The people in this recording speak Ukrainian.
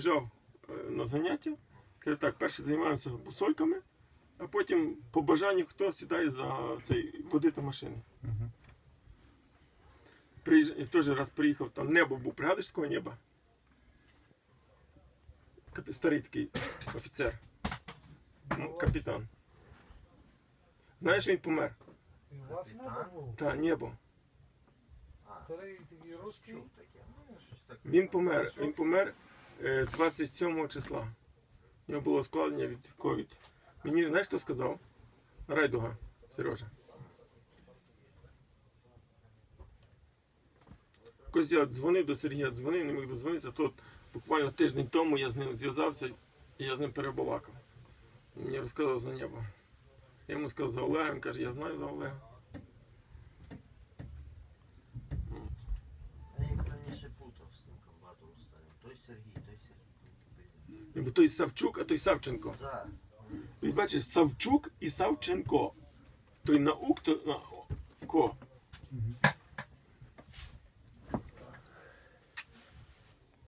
приїжджав е, на заняття. Каже, так, перше займаємося бусольками, а потім по бажанню хто сідає за цей водити машини. Мгм. Приїж... і Теж раз приїхав, там небо був, пригадуєш такого неба? Старий такий офіцер. Ну, капітан. Знаєш, він помер. І у вас небо було? Та, небо. Старий такий русський. Таке. Ну. Він помер. Він помер 27 числа. У нього було складення від ковід. Мені знаєш, хто сказав? Райдуга, Сережа. Якось я дзвонив до Сергія, дзвонив, не міг дозвонитися. Тут буквально тиждень тому я з ним зв'язався і я з ним перебалакав. Мені розказав за небо. Я йому сказав за Олега, він каже, я знаю за Олега. Сергій. Той Савчук, а той Савченко. Ти бачиш, Савчук і Савченко. Той наук, то на ко.